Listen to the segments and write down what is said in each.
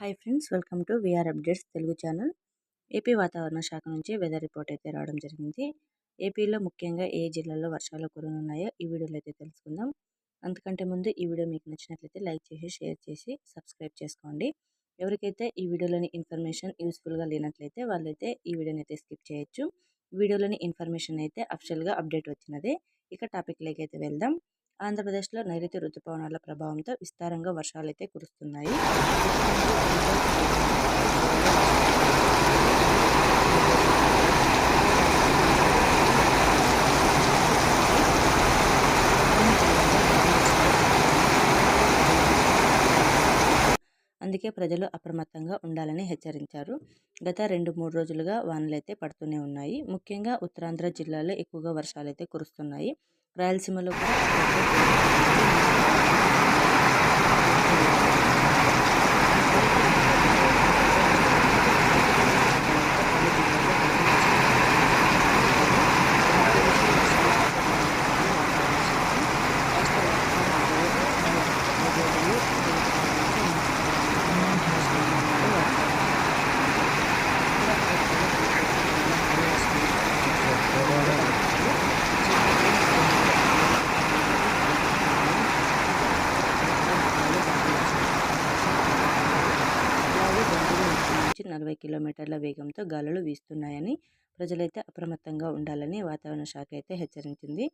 Hi friends welcome to VR updates Telugu channel. AP వాతావరణ శాఖ నుంచి వెదర్ రిపోర్ట్ అయితే రావడం జరిగింది. ఏపీలో ముఖ్యంగా ఏ జిల్లాల్లో వర్షాలు కురనున్నాయో ఈ వీడియోలో అయితే తెలుసుకుందాం. అంతకంటే ముందు ఈ వీడియో మీకు నచ్చినట్లయితే లైక్ చేసి షేర్ చేసి సబ్స్క్రైబ్ చేసుకోండి. ఎవరికైతే ఈ వీడియోలోని ఇన్ఫర్మేషన్ యూస్ఫుల్గా లేనట్లయితే వాళ్ళైతే ఈ వీడియోని అయితే స్కిప్ చేయొచ్చు. వీడియోలోని ఇన్ఫర్మేషన్ అయితే అఫిషియల్గా అప్డేట్ వచ్చినదే. ఇక టాపిక్లోకి అయితే వెళ్దాం. ఆంధ్రప్రదేశ్లో నైరుతి రుతుపవనాల ప్రభావంతో విస్తారంగా వర్షాలైతే కురుస్తున్నాయి. అందుకే ప్రజలు అప్రమత్తంగా ఉండాలని హెచ్చరించారు. గత రెండు మూడు రోజులుగా వానలైతే పడుతూనే ఉన్నాయి. ముఖ్యంగా ఉత్తరాంధ్ర జిల్లాలో ఎక్కువగా వర్షాలైతే కురుస్తున్నాయి. రాయలసీమలో కూడా నలభై కిలోమీటర్ల వేగంతో గాలులు వీస్తున్నాయని ప్రజలైతే అప్రమత్తంగా ఉండాలని వాతావరణ శాఖ అయితే హెచ్చరించింది.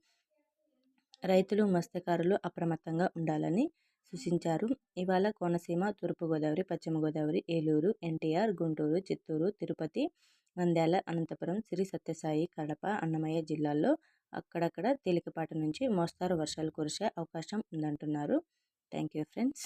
రైతులు మత్స్యకారులు అప్రమత్తంగా ఉండాలని సూచించారు. ఇవాళ కోనసీమ తూర్పుగోదావరి పశ్చిమ గోదావరి ఏలూరు ఎన్టీఆర్ గుంటూరు చిత్తూరు తిరుపతి నంద్యాల అనంతపురం శ్రీ సత్యసాయి కడప అన్నమయ్య జిల్లాల్లో అక్కడక్కడ తేలికపాటి నుంచి మోస్తారు వర్షాలు కురిసే అవకాశం ఉందంటున్నారు. Thank you friends.